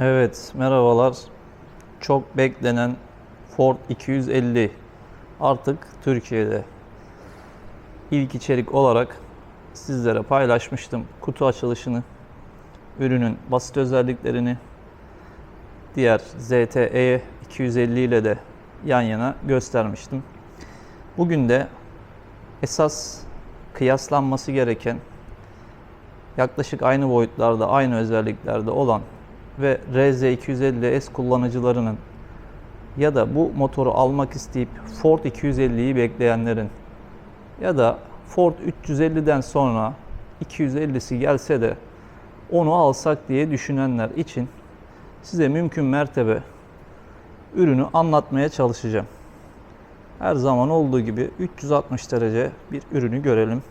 Evet, merhabalar. Çok beklenen Ford 250 artık Türkiye'de. İlk içerik olarak sizlere paylaşmıştım kutu açılışını, ürünün basit özelliklerini, diğer ZTE 250 ile de yan yana göstermiştim. Bugün de esas kıyaslanması gereken yaklaşık aynı boyutlarda, aynı özelliklerde olan ve RZ250S kullanıcılarının ya da bu motoru almak isteyip Ford 250'yi bekleyenlerin ya da Ford 350'den sonra 250'si gelse de onu alsak diye düşünenler için size mümkün mertebe ürünü anlatmaya çalışacağım. Her zaman olduğu gibi 360 derece bir ürünü görelim.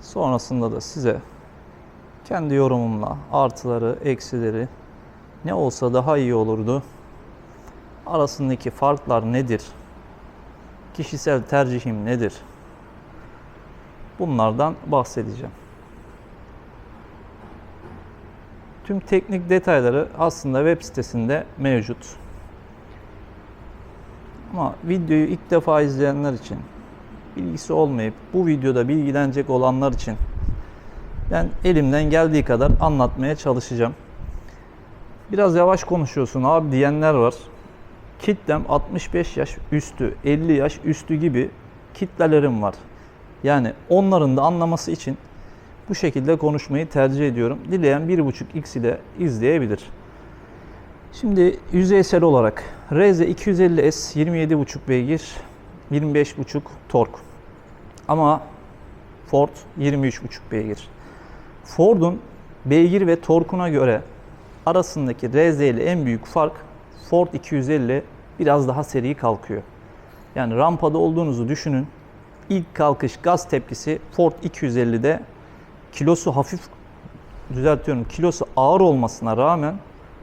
Sonrasında da size kendi yorumumla artıları, eksileri ne olsa daha iyi olurdu. Arasındaki farklar nedir? Kişisel tercihim nedir? Bunlardan bahsedeceğim. Tüm teknik detayları aslında web sitesinde mevcut. Ama videoyu ilk defa izleyenler için, bilgisi olmayıp bu videoda bilgilenecek olanlar için ben elimden geldiği kadar anlatmaya çalışacağım. Biraz yavaş konuşuyorsun abi diyenler var. Kitlem 65 yaş üstü, 50 yaş üstü gibi kitlelerim var. Yani onların da anlaması için bu şekilde konuşmayı tercih ediyorum. Dileyen 1.5x ile izleyebilir. Şimdi yüzeysel olarak RZ 250S 27.5 beygir, 25.5 tork. Ama Ford 23.5 beygir. Ford'un beygir ve torkuna göre arasındaki RZ ile en büyük fark Ford 250 biraz daha seri kalkıyor. Yani rampada olduğunuzu düşünün. İlk kalkış gaz tepkisi Ford 250'de kilosu hafif düzeltiyorum kilosu ağır olmasına rağmen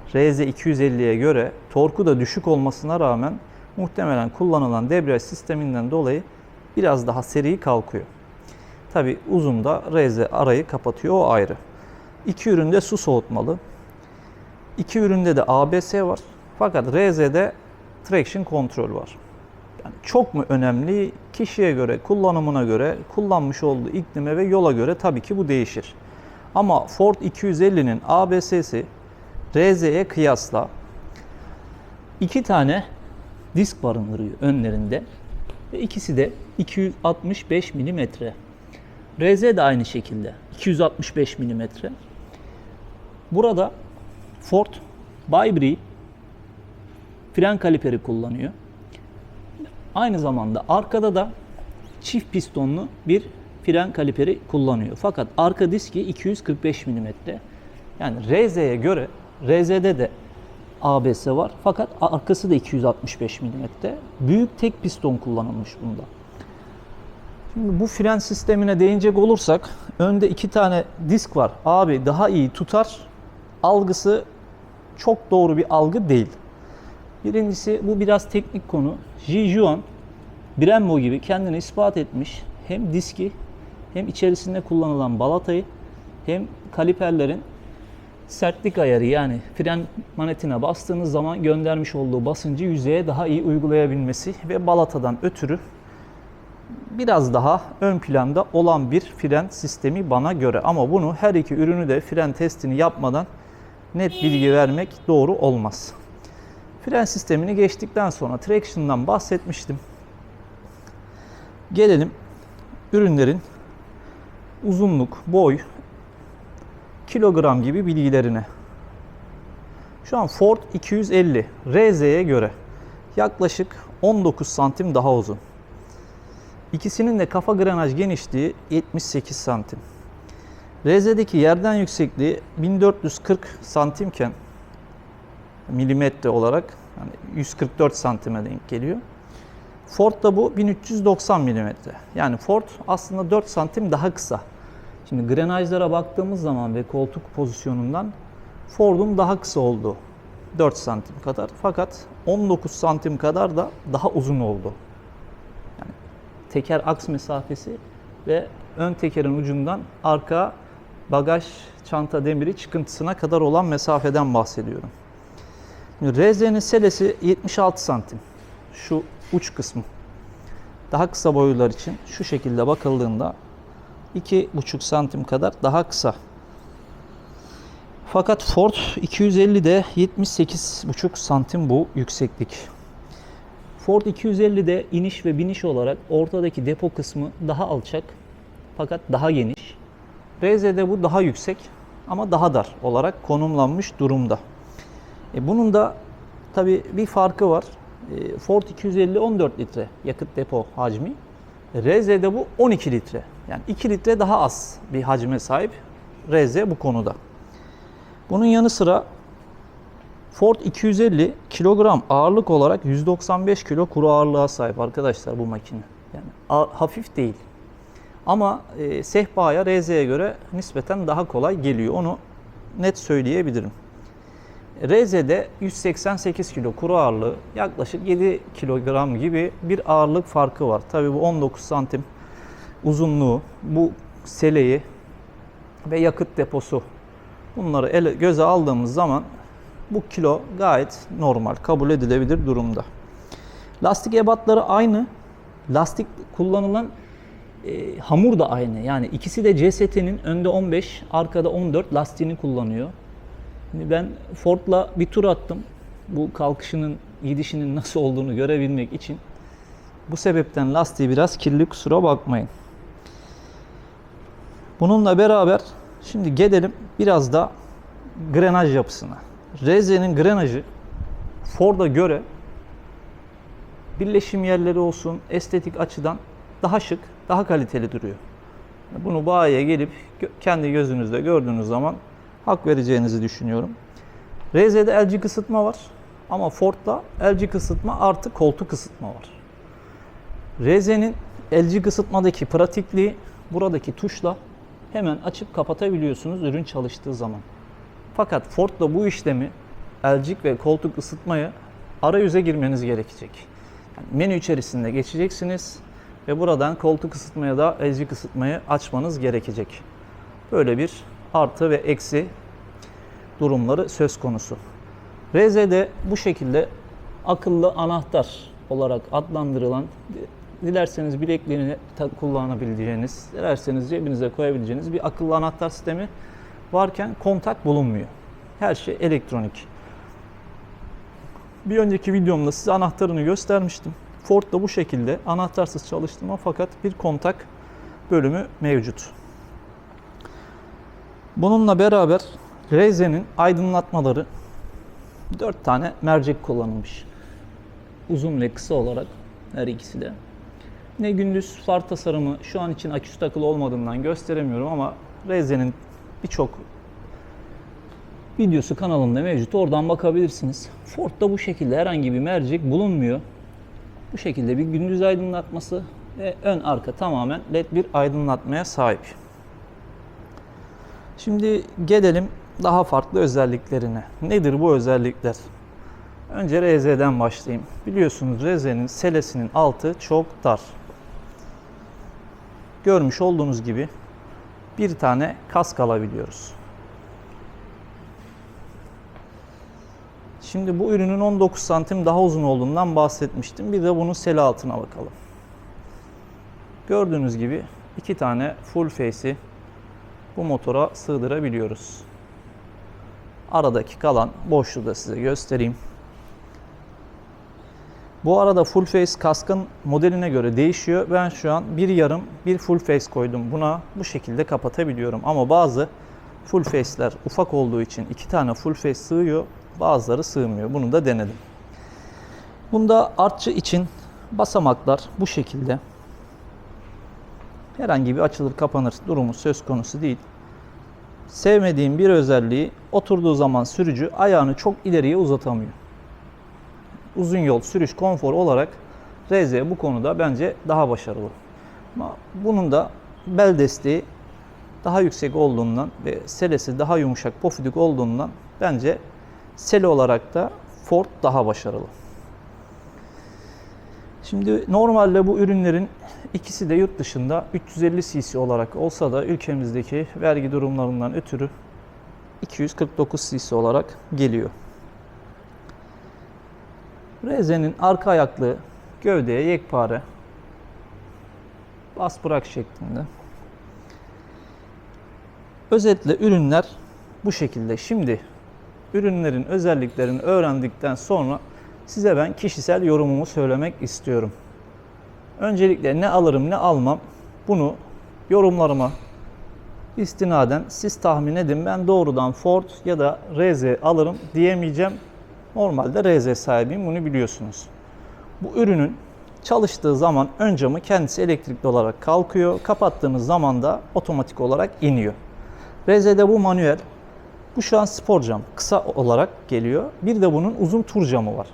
RZ 250'ye göre torku da düşük olmasına rağmen muhtemelen kullanılan debriyaj sisteminden dolayı biraz daha seri kalkıyor. Tabi uzun da RZ arayı kapatıyor o ayrı. İki üründe su soğutmalı. İki üründe de ABS var. Fakat RZ'de traction control var. Yani çok mu önemli? Kişiye göre, kullanımına göre, kullanmış olduğu iklime ve yola göre tabii ki bu değişir. Ama Ford 250'nin ABS'si RZ'ye kıyasla iki tane disk barındırıyor önlerinde ve ikisi de 265 mm. RZ de aynı şekilde 265 mm. Burada Ford Bybri fren kaliperi kullanıyor. Aynı zamanda arkada da çift pistonlu bir fren kaliperi kullanıyor. Fakat arka diski 245 mm. Yani RZ'ye göre RZ'de de ABS var fakat arkası da 265 mm. Büyük tek piston kullanılmış bunda. Şimdi bu fren sistemine değinecek olursak önde iki tane disk var. Abi daha iyi tutar algısı çok doğru bir algı değil. Birincisi bu biraz teknik konu. Jijuan Brembo gibi kendini ispat etmiş. Hem diski hem içerisinde kullanılan balatayı hem kaliperlerin sertlik ayarı yani fren manetine bastığınız zaman göndermiş olduğu basıncı yüzeye daha iyi uygulayabilmesi ve balatadan ötürü biraz daha ön planda olan bir fren sistemi bana göre. Ama bunu her iki ürünü de fren testini yapmadan net bilgi vermek doğru olmaz. Fren sistemini geçtikten sonra traction'dan bahsetmiştim. Gelelim ürünlerin uzunluk, boy, kilogram gibi bilgilerine. Şu an Ford 250 RZ'ye göre yaklaşık 19 santim daha uzun. İkisinin de kafa granaj genişliği 78 santim. RZ'deki yerden yüksekliği 1440 santimken milimetre olarak yani 144 santime denk geliyor. Ford'da bu 1390 milimetre. Yani Ford aslında 4 santim daha kısa. Şimdi grenajlara baktığımız zaman ve koltuk pozisyonundan Ford'un daha kısa olduğu 4 santim kadar. Fakat 19 santim kadar da daha uzun oldu. Teker aks mesafesi ve ön tekerin ucundan arka bagaj çanta demiri çıkıntısına kadar olan mesafeden bahsediyorum. RZ'nin selesi 76 santim. Şu uç kısmı. Daha kısa boylular için şu şekilde bakıldığında 2,5 santim kadar daha kısa. Fakat Ford 250'de 78,5 santim bu yükseklik. Ford 250'de iniş ve biniş olarak ortadaki depo kısmı daha alçak fakat daha geniş. RZ'de bu daha yüksek ama daha dar olarak konumlanmış durumda. E bunun da tabi bir farkı var. E, Ford 250 14 litre yakıt depo hacmi. RZ'de bu 12 litre. Yani 2 litre daha az bir hacme sahip RZ bu konuda. Bunun yanı sıra Ford 250 kilogram ağırlık olarak 195 kilo kuru ağırlığa sahip arkadaşlar bu makine. Yani hafif değil. Ama e, sehpaya RZ'ye göre nispeten daha kolay geliyor. Onu net söyleyebilirim. RZ'de 188 kilo kuru ağırlığı yaklaşık 7 kilogram gibi bir ağırlık farkı var. Tabi bu 19 santim uzunluğu, bu seleyi ve yakıt deposu bunları ele, göze aldığımız zaman bu kilo gayet normal, kabul edilebilir durumda. Lastik ebatları aynı. Lastik kullanılan e, hamur da aynı. Yani ikisi de CST'nin önde 15, arkada 14 lastiğini kullanıyor. Şimdi ben Ford'la bir tur attım. Bu kalkışının, gidişinin nasıl olduğunu görebilmek için. Bu sebepten lastiği biraz kirli kusura bakmayın. Bununla beraber şimdi gelelim biraz da grenaj yapısına. RZ'nin grenajı Ford'a göre birleşim yerleri olsun estetik açıdan daha şık, daha kaliteli duruyor. Bunu bayiye gelip kendi gözünüzde gördüğünüz zaman hak vereceğinizi düşünüyorum. RZ'de LG ısıtma var ama Ford'da LG ısıtma artı koltuk ısıtma var. RZ'nin LG ısıtmadaki pratikliği buradaki tuşla hemen açıp kapatabiliyorsunuz ürün çalıştığı zaman. Fakat Ford'da bu işlemi elcik ve koltuk ısıtmayı arayüze girmeniz gerekecek. Yani menü içerisinde geçeceksiniz ve buradan koltuk ısıtmaya da elcik ısıtmayı açmanız gerekecek. Böyle bir artı ve eksi durumları söz konusu. RZ'de bu şekilde akıllı anahtar olarak adlandırılan dilerseniz bilekliğini kullanabileceğiniz, dilerseniz cebinize koyabileceğiniz bir akıllı anahtar sistemi varken kontak bulunmuyor. Her şey elektronik. Bir önceki videomda size anahtarını göstermiştim. Ford'da bu şekilde anahtarsız çalıştırma fakat bir kontak bölümü mevcut. Bununla beraber RZ'nin aydınlatmaları 4 tane mercek kullanılmış. Uzun ve kısa olarak her ikisi de. Ne gündüz far tasarımı şu an için aküsü takılı olmadığından gösteremiyorum ama RZ'nin birçok videosu kanalımda mevcut. Oradan bakabilirsiniz. Ford'da bu şekilde herhangi bir mercek bulunmuyor. Bu şekilde bir gündüz aydınlatması ve ön arka tamamen led bir aydınlatmaya sahip. Şimdi gelelim daha farklı özelliklerine. Nedir bu özellikler? Önce RZ'den başlayayım. Biliyorsunuz RZ'nin selesinin altı çok dar. Görmüş olduğunuz gibi bir tane kask alabiliyoruz. Şimdi bu ürünün 19 santim daha uzun olduğundan bahsetmiştim. Bir de bunun sele altına bakalım. Gördüğünüz gibi iki tane full face'i bu motora sığdırabiliyoruz. Aradaki kalan boşluğu da size göstereyim. Bu arada full face kaskın modeline göre değişiyor. Ben şu an bir yarım bir full face koydum. Buna bu şekilde kapatabiliyorum. Ama bazı full face'ler ufak olduğu için iki tane full face sığıyor. Bazıları sığmıyor. Bunu da denedim. Bunda artçı için basamaklar bu şekilde. Herhangi bir açılır kapanır durumu söz konusu değil. Sevmediğim bir özelliği oturduğu zaman sürücü ayağını çok ileriye uzatamıyor. Uzun yol sürüş konforu olarak RZ bu konuda bence daha başarılı. Ama bunun da bel desteği daha yüksek olduğundan ve selesi daha yumuşak pofidik olduğundan bence sele olarak da Ford daha başarılı. Şimdi normalde bu ürünlerin ikisi de yurt dışında 350 cc olarak olsa da ülkemizdeki vergi durumlarından ötürü 249 cc olarak geliyor. Reze'nin arka ayaklı gövdeye yekpare bas bırak şeklinde. Özetle ürünler bu şekilde. Şimdi ürünlerin özelliklerini öğrendikten sonra size ben kişisel yorumumu söylemek istiyorum. Öncelikle ne alırım ne almam bunu yorumlarıma istinaden siz tahmin edin. Ben doğrudan Ford ya da RZ alırım diyemeyeceğim. Normalde RZ sahibiyim bunu biliyorsunuz. Bu ürünün çalıştığı zaman ön camı kendisi elektrikli olarak kalkıyor. Kapattığınız zaman da otomatik olarak iniyor. RZ'de bu manuel. Bu şu an spor cam. Kısa olarak geliyor. Bir de bunun uzun tur camı var.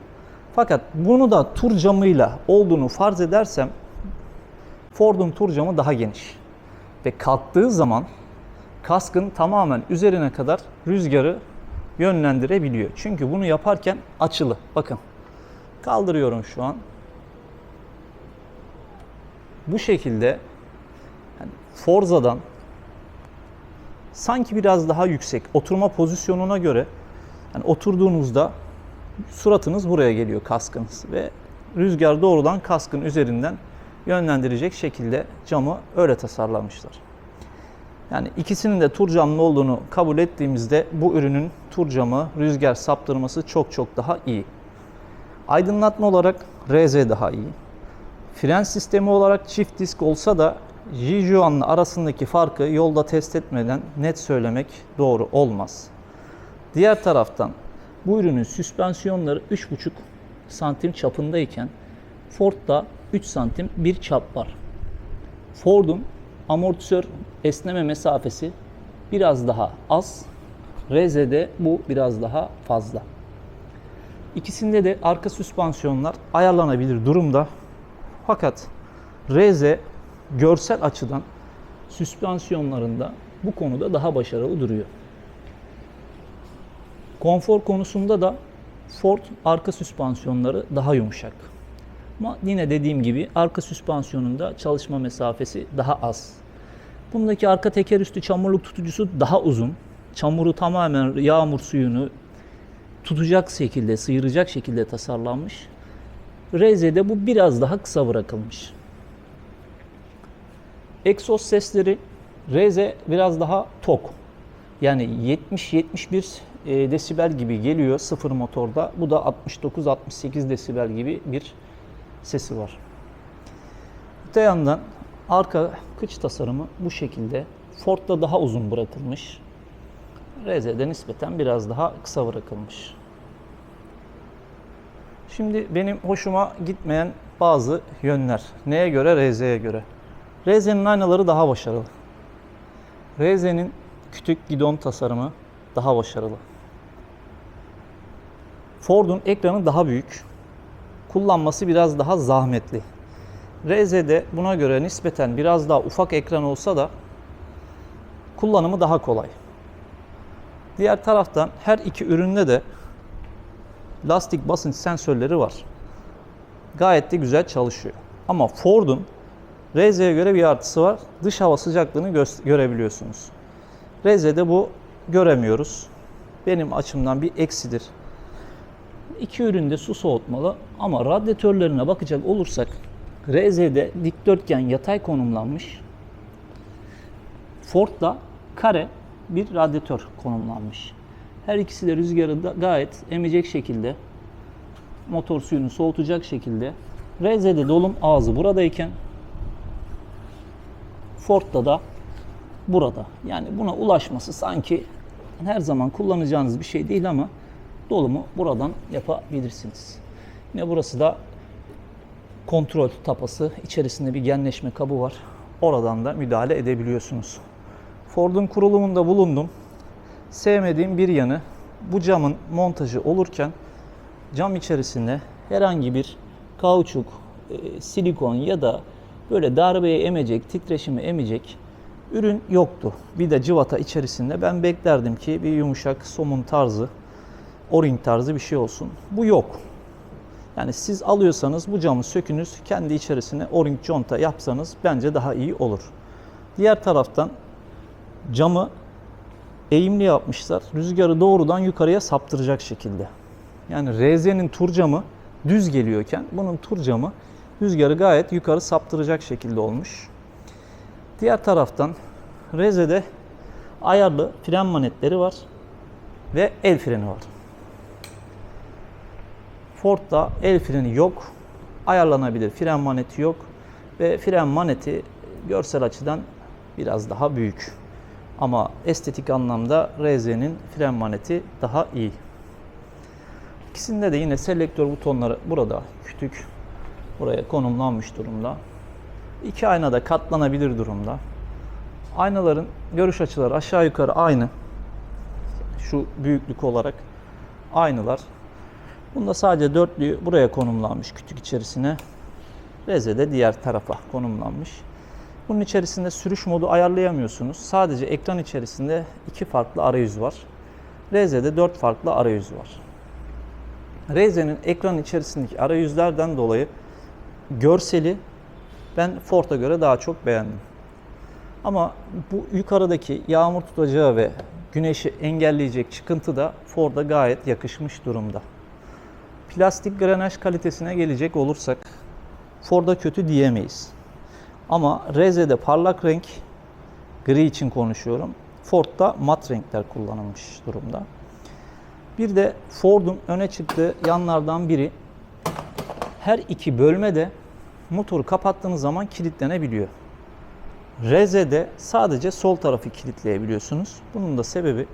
Fakat bunu da tur camıyla olduğunu farz edersem Ford'un tur camı daha geniş. Ve kalktığı zaman kaskın tamamen üzerine kadar rüzgarı yönlendirebiliyor. Çünkü bunu yaparken açılı. Bakın kaldırıyorum şu an. Bu şekilde yani Forza'dan sanki biraz daha yüksek oturma pozisyonuna göre yani oturduğunuzda suratınız buraya geliyor kaskınız ve rüzgar doğrudan kaskın üzerinden yönlendirecek şekilde camı öyle tasarlamışlar. Yani ikisinin de tur camlı olduğunu kabul ettiğimizde bu ürünün tur camı, rüzgar saptırması çok çok daha iyi. Aydınlatma olarak RZ daha iyi. Fren sistemi olarak çift disk olsa da Jijuan'la arasındaki farkı yolda test etmeden net söylemek doğru olmaz. Diğer taraftan bu ürünün süspansiyonları 3,5 santim çapındayken Ford'da 3 santim bir çap var. Ford'un amortisör esneme mesafesi biraz daha az. RZ'de bu biraz daha fazla. İkisinde de arka süspansiyonlar ayarlanabilir durumda. Fakat RZ görsel açıdan süspansiyonlarında bu konuda daha başarılı duruyor. Konfor konusunda da Ford arka süspansiyonları daha yumuşak. Ama yine dediğim gibi arka süspansiyonunda çalışma mesafesi daha az. Bundaki arka teker üstü çamurluk tutucusu daha uzun. Çamuru tamamen yağmur suyunu tutacak şekilde, sıyıracak şekilde tasarlanmış. RZ'de bu biraz daha kısa bırakılmış. Egzoz sesleri RZ biraz daha tok. Yani 70-71 e, desibel gibi geliyor sıfır motorda. Bu da 69-68 desibel gibi bir sesi var. Öte yandan arka kıç tasarımı bu şekilde. Ford'da daha uzun bırakılmış. RZ'de nispeten biraz daha kısa bırakılmış. Şimdi benim hoşuma gitmeyen bazı yönler. Neye göre? RZ'ye göre. RZ'nin aynaları daha başarılı. RZ'nin kütük gidon tasarımı daha başarılı. Ford'un ekranı daha büyük. Kullanması biraz daha zahmetli. RZ'de buna göre nispeten biraz daha ufak ekran olsa da kullanımı daha kolay. Diğer taraftan her iki üründe de lastik basınç sensörleri var. Gayet de güzel çalışıyor. Ama Ford'un RZ'ye göre bir artısı var. Dış hava sıcaklığını gö- görebiliyorsunuz. RZ'de bu göremiyoruz. Benim açımdan bir eksidir. İki üründe su soğutmalı ama radyatörlerine bakacak olursak RZ'de dikdörtgen yatay konumlanmış. Ford'da kare bir radyatör konumlanmış. Her ikisi de rüzgarı da gayet emecek şekilde motor suyunu soğutacak şekilde RZ'de dolum ağzı buradayken Ford'da da burada. Yani buna ulaşması sanki her zaman kullanacağınız bir şey değil ama dolumu buradan yapabilirsiniz. Yine burası da kontrol tapası. İçerisinde bir genleşme kabı var. Oradan da müdahale edebiliyorsunuz. Ford'un kurulumunda bulundum. Sevmediğim bir yanı bu camın montajı olurken cam içerisinde herhangi bir kauçuk, e, silikon ya da böyle darbeye emecek, titreşimi emecek ürün yoktu. Bir de cıvata içerisinde ben beklerdim ki bir yumuşak somun tarzı, o-ring tarzı bir şey olsun. Bu yok. Yani siz alıyorsanız bu camı sökünüz, kendi içerisine o-ring conta yapsanız bence daha iyi olur. Diğer taraftan camı eğimli yapmışlar. Rüzgarı doğrudan yukarıya saptıracak şekilde. Yani RZ'nin tur camı düz geliyorken bunun tur camı rüzgarı gayet yukarı saptıracak şekilde olmuş. Diğer taraftan RZ'de ayarlı fren manetleri var ve el freni var. Ford'da el freni yok. Ayarlanabilir fren maneti yok ve fren maneti görsel açıdan biraz daha büyük. Ama estetik anlamda RZ'nin fren maneti daha iyi. İkisinde de yine selektör butonları burada küçük buraya konumlanmış durumda. İki ayna da katlanabilir durumda. Aynaların görüş açıları aşağı yukarı aynı. Şu büyüklük olarak aynılar. Bunda sadece dörtlüyü buraya konumlanmış kütük içerisine. Reze de diğer tarafa konumlanmış. Bunun içerisinde sürüş modu ayarlayamıyorsunuz. Sadece ekran içerisinde iki farklı arayüz var. Reze'de dört farklı arayüz var. Reze'nin ekran içerisindeki arayüzlerden dolayı görseli ben Ford'a göre daha çok beğendim. Ama bu yukarıdaki yağmur tutacağı ve güneşi engelleyecek çıkıntı da Ford'a gayet yakışmış durumda. Plastik granaj kalitesine gelecek olursak Ford'a kötü diyemeyiz. Ama Reze'de parlak renk gri için konuşuyorum. Ford'da mat renkler kullanılmış durumda. Bir de Ford'un öne çıktığı yanlardan biri her iki bölme de motoru kapattığınız zaman kilitlenebiliyor. Reze'de sadece sol tarafı kilitleyebiliyorsunuz. Bunun da sebebi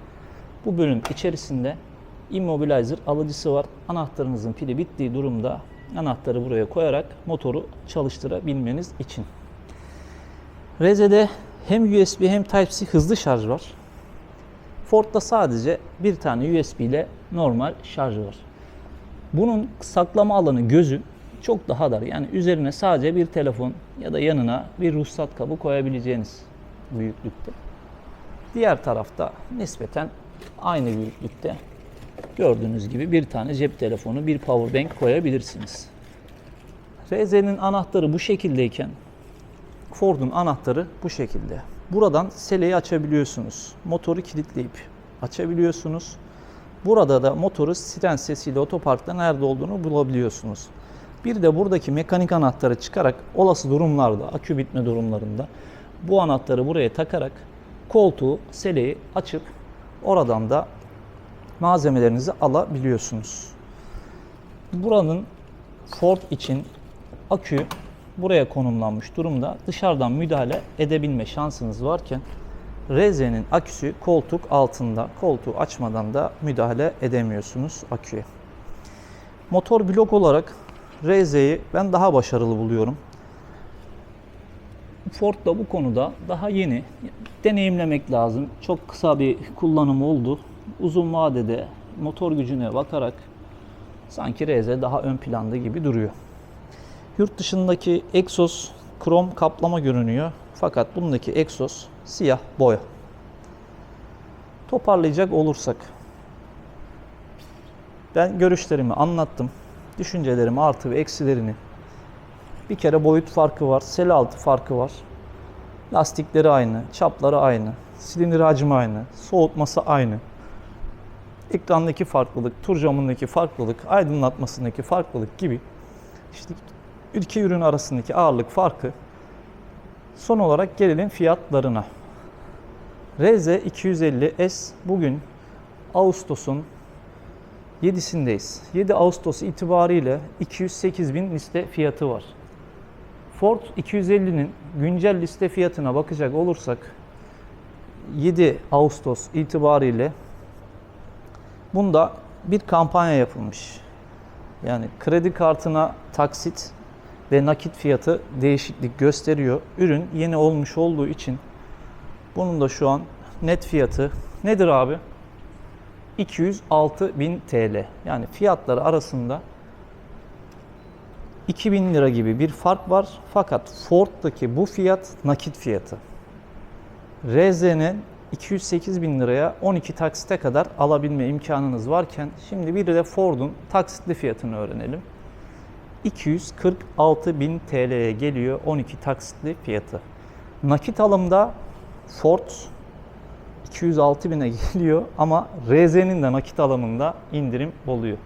bu bölüm içerisinde immobilizer alıcısı var. Anahtarınızın pili bittiği durumda anahtarı buraya koyarak motoru çalıştırabilmeniz için. Reze'de hem USB hem Type-C hızlı şarj var. Ford'da sadece bir tane USB ile normal şarj var. Bunun saklama alanı gözü çok daha dar. Yani üzerine sadece bir telefon ya da yanına bir ruhsat kabı koyabileceğiniz büyüklükte. Diğer tarafta nispeten aynı büyüklükte gördüğünüz gibi bir tane cep telefonu, bir power bank koyabilirsiniz. RZ'nin anahtarı bu şekildeyken Ford'un anahtarı bu şekilde. Buradan seleyi açabiliyorsunuz. Motoru kilitleyip açabiliyorsunuz. Burada da motoru siren sesiyle otoparkta nerede olduğunu bulabiliyorsunuz. Bir de buradaki mekanik anahtarı çıkarak olası durumlarda, akü bitme durumlarında bu anahtarı buraya takarak koltuğu, seleyi açıp oradan da malzemelerinizi alabiliyorsunuz. Buranın Ford için akü buraya konumlanmış durumda. Dışarıdan müdahale edebilme şansınız varken Reze'nin aküsü koltuk altında. Koltuğu açmadan da müdahale edemiyorsunuz aküye. Motor blok olarak Reze'yi ben daha başarılı buluyorum. Ford da bu konuda daha yeni. Deneyimlemek lazım. Çok kısa bir kullanım oldu. Uzun vadede motor gücüne bakarak sanki Reze daha ön planda gibi duruyor. Yurt dışındaki egzoz krom kaplama görünüyor. Fakat bundaki egzoz siyah boya. Toparlayacak olursak ben görüşlerimi anlattım. Düşüncelerimi artı ve eksilerini. Bir kere boyut farkı var, sel altı farkı var. Lastikleri aynı, çapları aynı, silindir hacmi aynı, soğutması aynı. Ekrandaki farklılık, tur camındaki farklılık, aydınlatmasındaki farklılık gibi işte iki ürün arasındaki ağırlık farkı. Son olarak gelelim fiyatlarına. RZ 250S bugün Ağustos'un 7'sindeyiz. 7 Ağustos itibariyle 208 bin liste fiyatı var. Ford 250'nin güncel liste fiyatına bakacak olursak 7 Ağustos itibariyle bunda bir kampanya yapılmış. Yani kredi kartına taksit ve nakit fiyatı değişiklik gösteriyor. Ürün yeni olmuş olduğu için bunun da şu an net fiyatı nedir abi? 206 bin TL. Yani fiyatları arasında 2000 lira gibi bir fark var. Fakat Ford'daki bu fiyat nakit fiyatı. RZ'nin 208 bin liraya 12 taksite kadar alabilme imkanınız varken şimdi bir de Ford'un taksitli fiyatını öğrenelim. 246 bin TL'ye geliyor 12 taksitli fiyatı. Nakit alımda Ford 206 bine geliyor ama RZ'nin de nakit alımında indirim oluyor.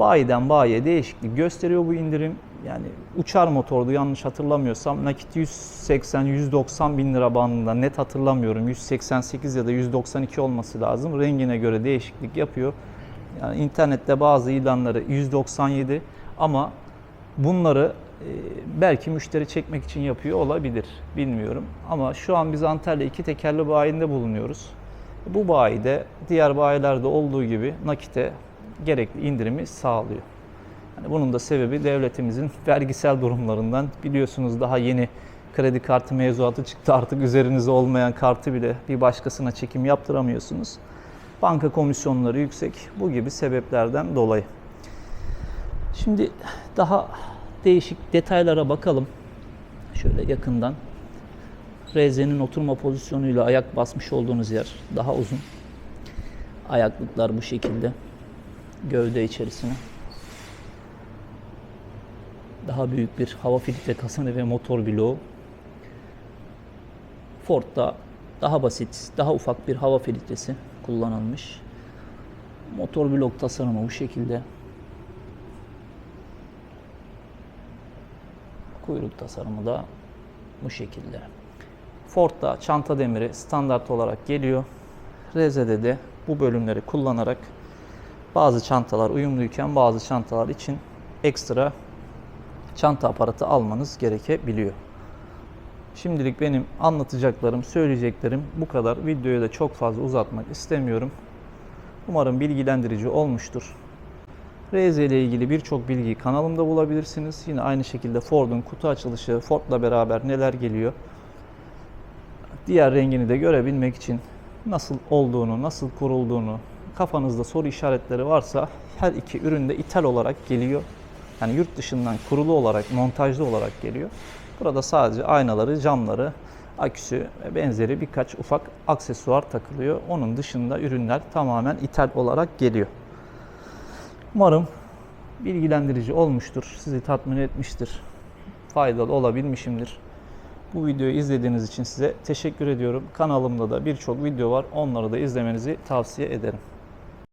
Bayiden bayiye değişiklik gösteriyor bu indirim. Yani uçar motordu yanlış hatırlamıyorsam. Nakit 180-190 bin lira bandında net hatırlamıyorum. 188 ya da 192 olması lazım. Rengine göre değişiklik yapıyor. Yani internette bazı ilanları 197 ama bunları e, belki müşteri çekmek için yapıyor olabilir. Bilmiyorum. Ama şu an biz Antalya iki tekerli bayinde bulunuyoruz. Bu bayide diğer bayilerde olduğu gibi nakite gerekli indirimi sağlıyor. Yani bunun da sebebi devletimizin vergisel durumlarından biliyorsunuz daha yeni kredi kartı mevzuatı çıktı. Artık üzerinizde olmayan kartı bile bir başkasına çekim yaptıramıyorsunuz. Banka komisyonları yüksek. Bu gibi sebeplerden dolayı. Şimdi daha değişik detaylara bakalım. Şöyle yakından. RZ'nin oturma pozisyonuyla ayak basmış olduğunuz yer daha uzun. Ayaklıklar bu şekilde. Gövde içerisine. Daha büyük bir hava filtre kasanı ve motor bloğu. Ford'da daha basit, daha ufak bir hava filtresi kullanılmış. Motor blok tasarımı bu şekilde. Kuyruk tasarımı da bu şekilde. Ford'da çanta demiri standart olarak geliyor. RZ'de de bu bölümleri kullanarak bazı çantalar uyumluyken bazı çantalar için ekstra çanta aparatı almanız gerekebiliyor. Şimdilik benim anlatacaklarım, söyleyeceklerim bu kadar. Videoyu da çok fazla uzatmak istemiyorum. Umarım bilgilendirici olmuştur. RZ ile ilgili birçok bilgiyi kanalımda bulabilirsiniz. Yine aynı şekilde Ford'un kutu açılışı, Ford'la beraber neler geliyor, diğer rengini de görebilmek için nasıl olduğunu, nasıl kurulduğunu, kafanızda soru işaretleri varsa her iki ürün de ithal olarak geliyor. Yani yurt dışından kurulu olarak, montajlı olarak geliyor. Burada sadece aynaları, camları, aküsü ve benzeri birkaç ufak aksesuar takılıyor. Onun dışında ürünler tamamen ithal olarak geliyor. Umarım bilgilendirici olmuştur, sizi tatmin etmiştir, faydalı olabilmişimdir. Bu videoyu izlediğiniz için size teşekkür ediyorum. Kanalımda da birçok video var. Onları da izlemenizi tavsiye ederim.